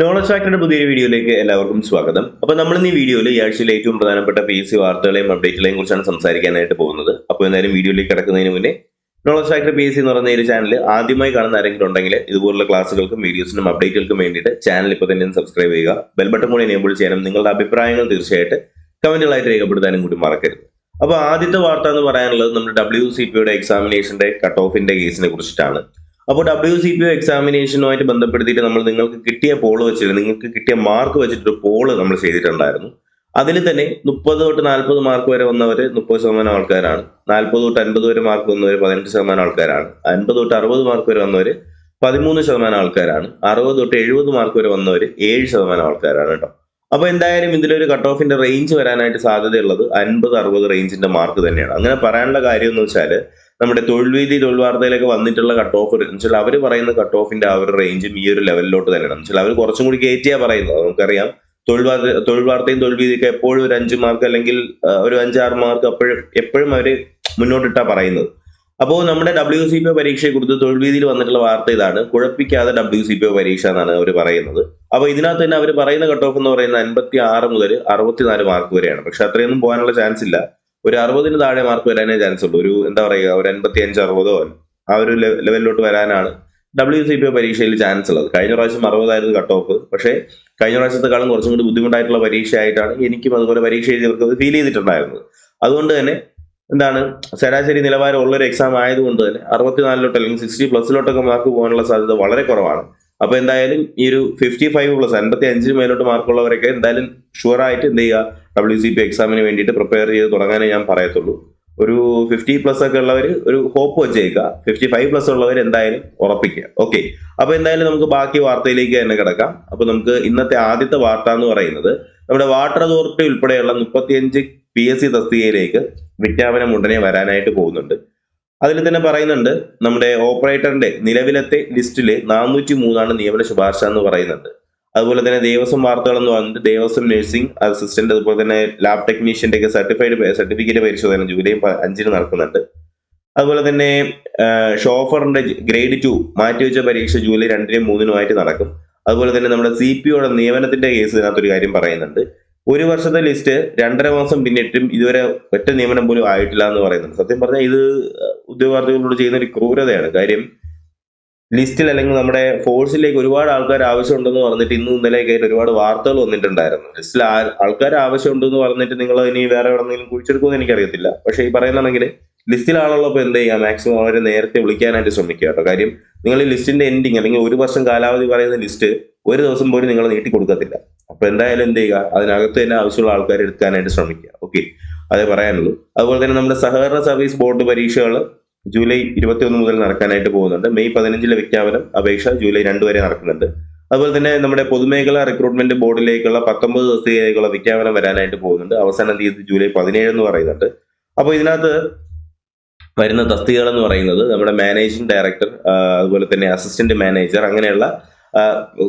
Knowledge ഫാക്ടറിന്റെ പുതിയൊരു വീഡിയോയിലേക്ക് എല്ലാവർക്കും സ്വാഗതം. അപ്പൊ നമ്മൾ ഈ വീഡിയോയിൽ ഈ ആഴ്ചയിലെ ഏറ്റവും പ്രധാനപ്പെട്ട പി എസ് സി വാർത്തകളെയും അപ്ഡേറ്റുകളെയും കുറിച്ചാണ് സംസാരിക്കാനായിട്ട് പോകുന്നത്. അപ്പോൾ എന്തായാലും വീഡിയോയിലേക്ക് കിടക്കുന്നതിന് മുന്നേ knowledge factory P S C എന്ന് പറയുന്ന ഒരു ചാനൽ ആദ്യമായി കാണുന്ന ആരെങ്കിലും ഉണ്ടെങ്കിൽ ഇതുപോലുള്ള ക്ലാസ്സുകൾക്കും വീഡിയോസിനും അപ്ഡേറ്റുകൾക്കും വേണ്ടിയിട്ട് ചാനൽ ഇപ്പോൾ തന്നെ സബ്സ്ക്രൈബ് ചെയ്യുക. ബെൽ ബട്ടൺ കൂടി എനേബിൾ ചെയ്യാനും നിങ്ങളുടെ അഭിപ്രായങ്ങൾ തീർച്ചയായിട്ടും കമന്റുകളായിട്ട് രേഖപ്പെടുത്താനും കൂടി മറക്കരുത്. അപ്പൊ ആദ്യത്തെ വാർത്ത എന്ന് പറയാനുള്ളത് നമ്മുടെ ഡബ്ല്യു സി പിയുടെ എക്സാമിനേഷന്റെ കട്ട് ഓഫിന്റെ കേസിനെ കുറിച്ചിട്ടാണ്. അപ്പോൾ ഡബ്ല്യു സി പി ഒ എക്സാമിനേഷനുമായിട്ട് ബന്ധപ്പെടുത്തിയിട്ട് നമ്മൾ നിങ്ങൾക്ക് കിട്ടിയ പോൾ വെച്ചിട്ട് നിങ്ങൾക്ക് കിട്ടിയ മാർക്ക് വെച്ചിട്ട് ഒരു പോൾ നമ്മൾ ചെയ്തിട്ടുണ്ടായിരുന്നു. അതിൽ തന്നെ മുപ്പത് തൊട്ട് നാൽപ്പത് മാർക്ക് വരെ വന്നവർ മുപ്പത് ശതമാനം ആൾക്കാരാണ്. നാൽപ്പത് തൊട്ട് അൻപത് വരെ മാർക്ക് വന്നവർ പതിനെട്ട് ശതമാനം ആൾക്കാരാണ്. അൻപത് തൊട്ട് അറുപത് മാർക്ക് വരെ വന്നവർ പതിമൂന്ന് ശതമാനം ആൾക്കാരാണ്. അറുപത് തൊട്ട് എഴുപത് മാർക്ക് വരെ വന്നവർ ഏഴ് ശതമാനം ആൾക്കാരാണ് കേട്ടോ. അപ്പൊ എന്തായാലും ഇതിലൊരു കട്ട് ഓഫിന്റെ റേഞ്ച് വരാനായിട്ട് സാധ്യതയുള്ളത് അൻപത് അറുപത് റേഞ്ചിന്റെ മാർക്ക് തന്നെയാണ്. അങ്ങനെ പറയാനുള്ള കാര്യം എന്ന് വെച്ചാൽ നമ്മുടെ തൊഴിൽ വീതി തൊഴിൽ വാർത്തയിലൊക്കെ വന്നിട്ടുള്ള കട്ട് ഓഫ് വെച്ചാൽ അവർ പറയുന്ന കട്ട് ഓഫിന്റെ ആ ഒരു റേഞ്ചും ഈ ഒരു ലെവലിലോട്ട് തന്നെയാണ്. എന്നുവെച്ചാൽ അവർ കുറച്ചും കൂടി കയറ്റിയാ പറയുന്നത്. നമുക്കറിയാം തൊഴിൽ വാർത്ത തൊഴിൽ വാർത്തയും തൊഴിൽ വീതിയൊക്കെ എപ്പോഴും ഒരു അഞ്ച് മാർക്ക് അല്ലെങ്കിൽ ഒരു അഞ്ചാറ് മാർക്ക് അപ്പോഴും എപ്പോഴും അവർ മുന്നോട്ടിട്ടാ പറയുന്നത്. അപ്പോൾ നമ്മുടെ ഡബ്ല്യു സി പി ഒ പരീക്ഷയെ കുറിച്ച് തൊഴിൽ വീതിയിൽ വന്നിട്ടുള്ള വാർത്ത ഇതാണ്. കുഴപ്പിക്കാതെ ഡബ്ല്യു സി പി ഒ പരീക്ഷ എന്നാണ് അവർ പറയുന്നത്. അപ്പോൾ ഇതിനകത്ത് തന്നെ അവർ പറയുന്ന കട്ട് ഓഫ് എന്ന് പറയുന്നത് അൻപത്തി ആറ് മുതൽ അറുപത്തിനാല് മാർക്ക് വരെയാണ്. പക്ഷെ അത്രയൊന്നും പോകാനുള്ള ചാൻസ് ഇല്ല. ഒരു അറുപതിന് താഴെ മാർക്ക് വരാനേ ചാൻസ് ഉള്ളൂ. ഒരു എന്താ പറയുക ഒരു എൺപത്തി അഞ്ച് അറുപതോ ആ ഒരു ലെവലിലോട്ട് വരാനാണ് ഡബ്ല്യു സി പി ഒ പരീക്ഷയിൽ ചാൻസ് ഉള്ളത്. കഴിഞ്ഞ പ്രാവശ്യം അറുപതായിരുന്നു കട്ട് ഓഫ് പക്ഷേ കഴിഞ്ഞ പ്രാവശ്യത്തെക്കാളും കുറച്ചും കൂടി ബുദ്ധിമുട്ടായിട്ടുള്ള പരീക്ഷയായിട്ടാണ് എനിക്കും അതുപോലെ പരീക്ഷ എഴുതിയവർക്ക് ഫീൽ ചെയ്തിട്ടുണ്ടായിരുന്നത്. അതുകൊണ്ട് തന്നെ എന്താണ് ശരാശരി നിലവാരം ഉള്ള ഒരു എക്സാം ആയതുകൊണ്ട് തന്നെ അറുപത്തിനാലിലോട്ട് അല്ലെങ്കിൽ സിക്സ്റ്റി പ്ലസിലോട്ടൊക്കെ മാർക്ക് പോകാനുള്ള സാധ്യത വളരെ കുറവാണ്. അപ്പൊ എന്തായാലും ഈ ഒരു ഫിഫ്റ്റി ഫൈവ് പ്ലസ് അൻപത്തി അഞ്ചിന് മേലോട്ട് മാർക്കുള്ളവരൊക്കെ എന്തായാലും ഷുവർ ആയിട്ട് എന്ത് ചെയ്യുക? ഡബ്ല്യു സി പി എക്സാമിന് വേണ്ടിയിട്ട് പ്രിപ്പയർ ചെയ്ത് തുടങ്ങാനേ ഞാൻ പറയത്തുള്ളൂ. ഒരു ഫിഫ്റ്റി പ്ലസ് ഒക്കെ ഉള്ളവർ ഒരു ഹോപ്പ് വെച്ചേക്കുക. ഫിഫ്റ്റി ഫൈവ് പ്ലസ് ഉള്ളവർ എന്തായാലും ഉറപ്പിക്കുക. ഓക്കെ അപ്പൊ എന്തായാലും നമുക്ക് ബാക്കി വാർത്തയിലേക്ക് തന്നെ കിടക്കാം. അപ്പൊ നമുക്ക് ഇന്നത്തെ ആദ്യത്തെ വാർത്ത എന്ന് പറയുന്നത് നമ്മുടെ വാട്ടർ അതോറിറ്റി ഉൾപ്പെടെയുള്ള മുപ്പത്തിയഞ്ച് പി എസ് സി തസ്തികയിലേക്ക് വിജ്ഞാപനം ഉടനെ വരാനായിട്ട് പോകുന്നുണ്ട്. അതിൽ തന്നെ പറയുന്നുണ്ട് നമ്മുടെ ഓപ്പറേറ്ററിന്റെ നിലവിലത്തെ ലിസ്റ്റിൽ നാനൂറ്റി മൂന്നാണ് നിയമന ശുപാർശ എന്ന് പറയുന്നുണ്ട്. അതുപോലെ തന്നെ ദേവസ്വം വാർത്തകൾ എന്ന് പറഞ്ഞിട്ട് ദേവസ്വം നഴ്സിംഗ് അസിസ്റ്റന്റ് അതുപോലെ തന്നെ ലാബ് ടെക്നീഷ്യന്റെ ഒക്കെ സർട്ടിഫൈഡ് സർട്ടിഫിക്കറ്റ് പരിശോധന ജൂലൈ അഞ്ചിന് നടക്കുന്നുണ്ട്. അതുപോലെ തന്നെ ഷോഫറിന്റെ ഗ്രേഡ് ടു മാറ്റിവെച്ച പരീക്ഷ ജൂലൈ രണ്ടിനും മൂന്നിനുമായിട്ട് നടക്കും. അതുപോലെ തന്നെ നമ്മുടെ സി പി ഒയുടെ നിയമനത്തിന്റെ കേസ് ഇതിനകത്തൊരു കാര്യം പറയുന്നുണ്ട്. ഒരു വർഷത്തെ ലിസ്റ്റ് രണ്ടര മാസം പിന്നിട്ടും ഇതുവരെ ഒറ്റ നിയമനം പോലും ആയിട്ടില്ല എന്ന് പറയുന്നുണ്ട്. സത്യം പറഞ്ഞാൽ ഇത് ഉദ്യോഗാർത്ഥികളോട് ചെയ്യുന്ന ഒരു ക്രൂരതയാണ്. കാര്യം ലിസ്റ്റിൽ അല്ലെങ്കിൽ നമ്മുടെ ഫോഴ്സിലേക്ക് ഒരുപാട് ആൾക്കാർ ആവശ്യമുണ്ടെന്ന് പറഞ്ഞിട്ട് ഇന്നും ഇന്നലെയൊക്കെ ആയിട്ട് ഒരുപാട് വാർത്തകൾ വന്നിട്ടുണ്ടായിരുന്നു. ലിസ്റ്റിൽ ആൾക്കാർ ആവശ്യമുണ്ടെന്ന് പറഞ്ഞിട്ട് നിങ്ങൾ ഇനി വേറെ എവിടെന്നെങ്കിലും കുഴിച്ചെടുക്കുമെന്ന് എനിക്കറിയത്തില്ല. പക്ഷേ ഈ പറയുന്നുണ്ടെങ്കിൽ ലിസ്റ്റിൽ ആളുള്ളപ്പോൾ എന്ത് ചെയ്യുക മാക്സിമം അവരെ നേരത്തെ വിളിക്കാനായിട്ട് ശ്രമിക്കുക കേട്ടോ. കാര്യം നിങ്ങൾ ഈ ലിസ്റ്റിന്റെ എൻഡിങ് അല്ലെങ്കിൽ ഒരു വർഷം കാലാവധി പറയുന്ന ലിസ്റ്റ് ഒരു ദിവസം പോലും നിങ്ങൾ നീട്ടി കൊടുക്കത്തില്ല. അപ്പൊ എന്തായാലും എന്ത് ചെയ്യുക? അതിനകത്ത് തന്നെ ആവശ്യമുള്ള ആൾക്കാരെ എടുക്കാനായിട്ട് ശ്രമിക്കുക. ഓക്കെ. അതേ പറയാനുള്ളൂ. അതുപോലെ തന്നെ നമ്മുടെ സഹകരണ സർവീസ് ബോർഡ് പരീക്ഷകൾ ജൂലൈ ഇരുപത്തി ഒന്ന് മുതൽ നടക്കാനായിട്ട് പോകുന്നുണ്ട്. മെയ് പതിനഞ്ചിലെ വിജ്ഞാപനം അപേക്ഷ ജൂലൈ രണ്ട് വരെ നടക്കുന്നുണ്ട്. അതുപോലെ തന്നെ നമ്മുടെ പൊതുമേഖലാ റിക്രൂട്ട്മെന്റ് ബോർഡിലേക്കുള്ള പത്തൊമ്പത് ദിവസത്തേക്കുള്ള വിജ്ഞാപനം വരാനായിട്ട് പോകുന്നുണ്ട്. അവസാന തീയതി ജൂലൈ പതിനേഴ് എന്ന് പറയുന്നുണ്ട്. അപ്പോൾ ഇതിനകത്ത് വരുന്ന തസ്തികകൾ എന്ന് പറയുന്നത് നമ്മുടെ മാനേജിംഗ് ഡയറക്ടർ അതുപോലെ തന്നെ അസിസ്റ്റന്റ് മാനേജർ അങ്ങനെയുള്ള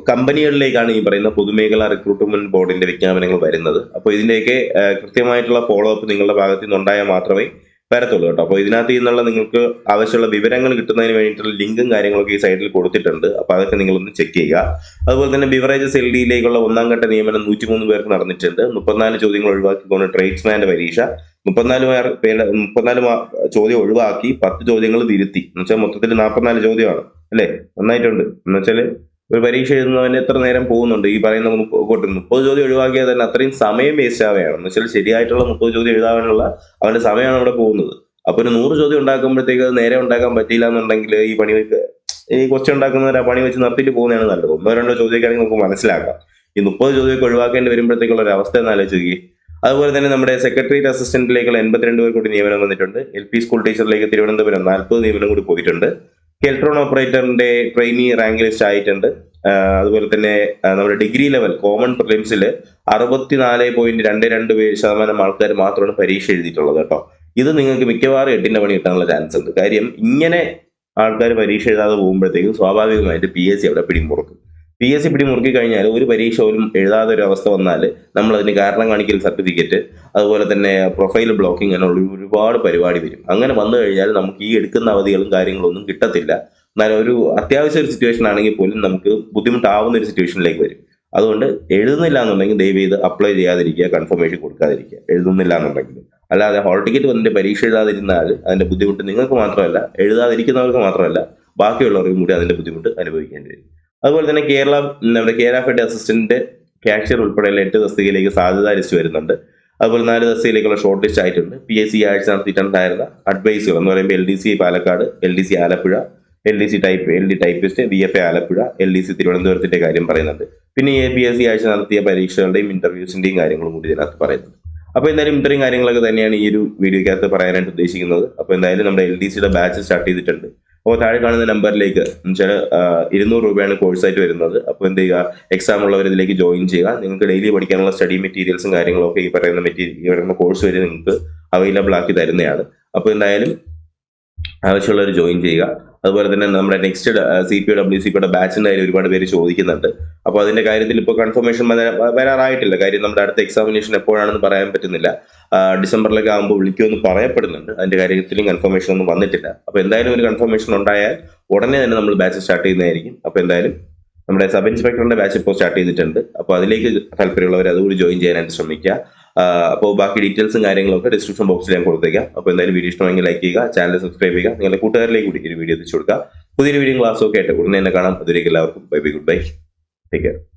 കമ്പനികളിലേക്കാണ് ഈ പറയുന്ന പൊതുമേഖലാ റിക്രൂട്ട്മെന്റ് ബോർഡിന്റെ വിജ്ഞാപനങ്ങൾ വരുന്നത്. അപ്പോൾ ഇതിന്റെയൊക്കെ കൃത്യമായിട്ടുള്ള ഫോളോ അപ്പ് നിങ്ങളുടെ ഭാഗത്തു നിന്നുണ്ടായാൽ മാത്രമേ വരത്തുള്ളൂ കേട്ടോ. അപ്പോൾ ഇതിനകത്ത് നിന്നുള്ള നിങ്ങൾക്ക് ആവശ്യമുള്ള വിവരങ്ങൾ കിട്ടുന്നതിന് വേണ്ടിയിട്ടുള്ള ലിങ്കും കാര്യങ്ങളൊക്കെ ഈ സൈറ്റിൽ കൊടുത്തിട്ടുണ്ട്. അപ്പോൾ അതൊക്കെ നിങ്ങളൊന്ന് ചെക്ക് ചെയ്യുക. അതുപോലെ തന്നെ ബിവറേജസ് എൽ ഡിയിലേക്കുള്ള ഒന്നാം ഘട്ട നിയമനം നൂറ്റിമൂന്ന് പേർക്ക് നടന്നിട്ടുണ്ട്. മുപ്പത്തിനാല് ചോദ്യങ്ങൾ ഒഴിവാക്കിക്കൊണ്ട് ട്രേഡ്സ്മാന്റെ പരീക്ഷ. മുപ്പത്തിനാല് പേരുടെ മുപ്പത്തിനാല് ചോദ്യം ഒഴിവാക്കി പത്ത് ചോദ്യങ്ങൾ തിരുത്തി. എന്ന് വെച്ചാൽ മൊത്തത്തിൽ നാൽപ്പത്തിനാല് ചോദ്യമാണ്. അല്ലേ? നന്നായിട്ടുണ്ട്. എന്ന് വെച്ചാൽ ഒരു പരീക്ഷ എഴുതുന്നവന് എത്ര നേരം പോകുന്നുണ്ട്? ഈ പറയുന്ന മുപ്പ- കൂട്ട് മുപ്പത് ചോദ്യം ഒഴിവാക്കിയാൽ തന്നെ അത്രയും സമയം വേസ്റ്റ് ആവുകയാണ്. എന്ന് വെച്ചാൽ ശരിയായിട്ടുള്ള മുപ്പത് ചോദ്യം എഴുതാനുള്ള അവന്റെ സമയമാണ് അവിടെ പോകുന്നത്. അപ്പൊ ഒരു നൂറ് ചോദ്യം ഉണ്ടാക്കുമ്പോഴത്തേക്ക് അത് നേരെ ഉണ്ടാക്കാൻ പറ്റിയില്ല എന്നുണ്ടെങ്കിൽ ഈ പണി വെച്ച് ഈ കൊച്ചു ഉണ്ടാക്കുന്നവർ ആ പണി വെച്ച് നിർത്തിയിട്ട് പോകുന്നതാണ് നല്ലത്. ഒന്നോ രണ്ടോ ചോദ്യമൊക്കെയാണെങ്കിൽ നമുക്ക് മനസ്സിലാക്കാം. ഈ മുപ്പത് ചോദ്യമൊക്കെ ഒഴിവാക്കേണ്ടി വരുമ്പോഴത്തേക്കുള്ള ഒരു അവസ്ഥ എന്ന് ആലോചിക്കുക അതുപോലെ തന്നെ നമ്മുടെ സെക്രട്ടേറിയറ്റ് അസിസ്റ്റന്റിലേക്കുള്ള എൺപത്തിരണ്ട് പേർ കൂടി നിയമനം വന്നിട്ടുണ്ട്. എൽ പി സ്കൂൾ ടീച്ചറിലേക്ക് തിരുവനന്തപുരം നാൽപ്പത് നിയമനം കൂടി പോയിട്ടുണ്ട്. കെൽട്രോൺ ഓപ്പറേറ്ററിന്റെ ട്രെയിനി റാങ്ക് ലിസ്റ്റ് ആയിട്ടുണ്ട്. അതുപോലെ തന്നെ നമ്മുടെ ഡിഗ്രി ലെവൽ കോമൺ പ്രിലിംസിൽ അറുപത്തിനാല് പോയിന്റ് രണ്ട് രണ്ട് ശതമാനം ആൾക്കാർ മാത്രമാണ് പരീക്ഷ എഴുതിയിട്ടുള്ളത് കേട്ടോ. ഇത് നിങ്ങൾക്ക് മിക്കവാറും എട്ടിന്റെ പണി കിട്ടാനുള്ള ചാൻസ് ഉണ്ട്. കാര്യം ഇങ്ങനെ ആൾക്കാർ പരീക്ഷ എഴുതാതെ പോകുമ്പോഴത്തേക്കും സ്വാഭാവികമായിട്ട് പി എസ് സി അവിടെ പിടിമുറുക്കും. പി എസ് സി പിടിമുറുക്കി കഴിഞ്ഞാൽ ഒരു പരീക്ഷ പോലും എഴുതാതെ ഒരു അവസ്ഥ വന്നാൽ നമ്മൾ അതിന് കാരണം കാണിക്കൽ സർട്ടിഫിക്കറ്റ് അതുപോലെ തന്നെ പ്രൊഫൈൽ ബ്ലോക്കിംഗ് അങ്ങനെയുള്ള ഒരുപാട് പരിപാടി വരും. അങ്ങനെ വന്നു കഴിഞ്ഞാൽ നമുക്ക് ഈ എടുക്കുന്ന അവധികളും കാര്യങ്ങളൊന്നും കിട്ടത്തില്ല. എന്നാൽ ഒരു അത്യാവശ്യ ഒരു സിറ്റുവേഷൻ ആണെങ്കിൽ പോലും നമുക്ക് ബുദ്ധിമുട്ടാവുന്ന ഒരു സിറ്റുവേഷനിലേക്ക് വരും. അതുകൊണ്ട് എഴുതുന്നില്ല എന്നുണ്ടെങ്കിൽ ദയവ് ചെയ്ത് അപ്ലൈ ചെയ്യാതിരിക്കുക കൺഫർമേഷൻ കൊടുക്കാതിരിക്കുക. എഴുതുന്നില്ല എന്നുണ്ടെങ്കിൽ അല്ലാതെ ഹോൾ ടിക്കറ്റ് വന്നിട്ട് പരീക്ഷ എഴുതാതിരുന്നാൽ അതിന്റെ ബുദ്ധിമുട്ട് നിങ്ങൾക്ക് മാത്രമല്ല എഴുതാതിരിക്കുന്നവർക്ക് മാത്രമല്ല ബാക്കിയുള്ളവർക്കും കൂടി അതിന്റെ ബുദ്ധിമുട്ട് അനുഭവിക്കേണ്ടി വരും. അതുപോലെ തന്നെ കേരള നമ്മുടെ കേരള ഫെഡ് അസിസ്റ്റന്റ് ക്യാഷ്യർ ഉൾപ്പെടെയുള്ള എട്ട് തസ്തികയിലേക്ക് സാധ്യതാ ലിസ്റ്റ് വരുന്നുണ്ട്. അതുപോലെ നാല് തസ്തികയിലേക്കുള്ള ഷോർട്ട് ലിസ്റ്റ് ആയിട്ടുണ്ട്. പി എസ് സി ആഴ്ച നടത്തിയിട്ടുണ്ടായിരുന്ന അഡ്വൈസുകൾ എന്ന് പറയുമ്പോൾ L D C Palakkad L D C Alappuzha L D C type L D typist B F A Alappuzha L D C തിരുവനന്തപുരത്തിന്റെ കാര്യം പറയുന്നുണ്ട്. പിന്നെ എ പി എസ് സി ആഴ്ച നടത്തിയ പരീക്ഷകളുടെയും ഇന്റർവ്യൂസിന്റെയും കാര്യങ്ങളും കൂടി ഇതിനകത്ത് പറയുന്നുണ്ട്. അപ്പോൾ എന്തായാലും ഇത്രയും കാര്യങ്ങളൊക്കെ തന്നെയാണ് ഈ ഒരു വീഡിയോക്കകത്ത് പറയാനായിട്ട് ഉദ്ദേശിക്കുന്നത്. അപ്പോൾ എന്തായാലും നമ്മുടെ എൽ ഡി സിയുടെ ബാച്ച് സ്റ്റാർട്ട് ചെയ്തിട്ടുണ്ട്. അപ്പോൾ താഴെ കാണുന്ന നമ്പറിലേക്ക് എന്നുവെച്ചാൽ ഇരുന്നൂറ് രൂപയാണ് കോഴ്സായിട്ട് വരുന്നത്. അപ്പോൾ എന്ത് ചെയ്യുക എക്സാം ഉള്ളവർ ഇതിലേക്ക് ജോയിൻ ചെയ്യുക. നിങ്ങൾക്ക് ഡെയിലി പഠിക്കാനുള്ള സ്റ്റഡി മെറ്റീരിയൽസും കാര്യങ്ങളൊക്കെ ഈ പറയുന്ന മെറ്റീരിയൽ ഈ പറയുന്ന കോഴ്സ് വരെ നിങ്ങൾക്ക് അവൈലബിൾ ആക്കി തരുന്നതാണ്. അപ്പോൾ എന്തായാലും ആവശ്യമുള്ളവർ ജോയിൻ ചെയ്യുക. അതുപോലെ തന്നെ നമ്മുടെ next C P W C പിയുടെ ബാച്ചിന്റെ കാര്യം ഒരുപാട് പേര് ചോദിക്കുന്നുണ്ട്. അപ്പോൾ അതിന്റെ കാര്യത്തിൽ ഇപ്പോൾ കൺഫർമേഷൻ വരാറായിട്ടില്ല. കാര്യം നമ്മുടെ അടുത്ത എക്സാമിനേഷൻ എപ്പോഴാണെന്ന് പറയാൻ പറ്റുന്നില്ല. ഡിസംബറിലൊക്കെ ആകുമ്പോൾ വിളിക്കുമെന്ന് പറയപ്പെടുന്നുണ്ട്. അതിന്റെ കാര്യത്തിലും കൺഫർമേഷൻ ഒന്നും വന്നിട്ടില്ല. അപ്പോൾ എന്തായാലും ഒരു കൺഫർമേഷൻ ഉണ്ടായാൽ ഉടനെ തന്നെ നമ്മൾ ബാച്ച് സ്റ്റാർട്ട് ചെയ്യുന്നതായിരിക്കും. അപ്പോൾ എന്തായാലും നമ്മുടെ സബ് ഇൻസ്പെക്ടറിന്റെ ബാച്ച് ഇപ്പോൾ സ്റ്റാർട്ട് ചെയ്തിട്ടുണ്ട്. അപ്പോൾ അതിലേക്ക് താല്പര്യമുള്ളവർ അതുകൂടി ജോയിൻ ചെയ്യാനായിട്ട് ശ്രമിക്കുക. അപ്പോൾ ബാക്കി ഡീറ്റെയിൽസും കാര്യങ്ങളും ഒക്കെ ഡിസ്ക്രിപ്ഷൻ ബോക്സിൽ ഞാൻ കൊടുത്തേക്കാം. അപ്പോൾ എന്തായാലും വീഡിയോ ഇഷ്ടമെങ്കിൽ ലൈക്ക് ചെയ്യുക ചാനൽ സബ്സ്ക്രൈബ് ചെയ്യുക നിങ്ങളുടെ കൂട്ടുകാരിലേക്ക് കൂടി ഈ വീഡിയോ എത്തിച്ചു കൊടുക്കുക. പുതിയൊരു വീഡിയോ ക്ലാസ്സൊക്കെ ആയിട്ട് ഉടനെ തന്നെ കാണാം. അതിലേക്ക് എല്ലാവർക്കും bye bye good bye take care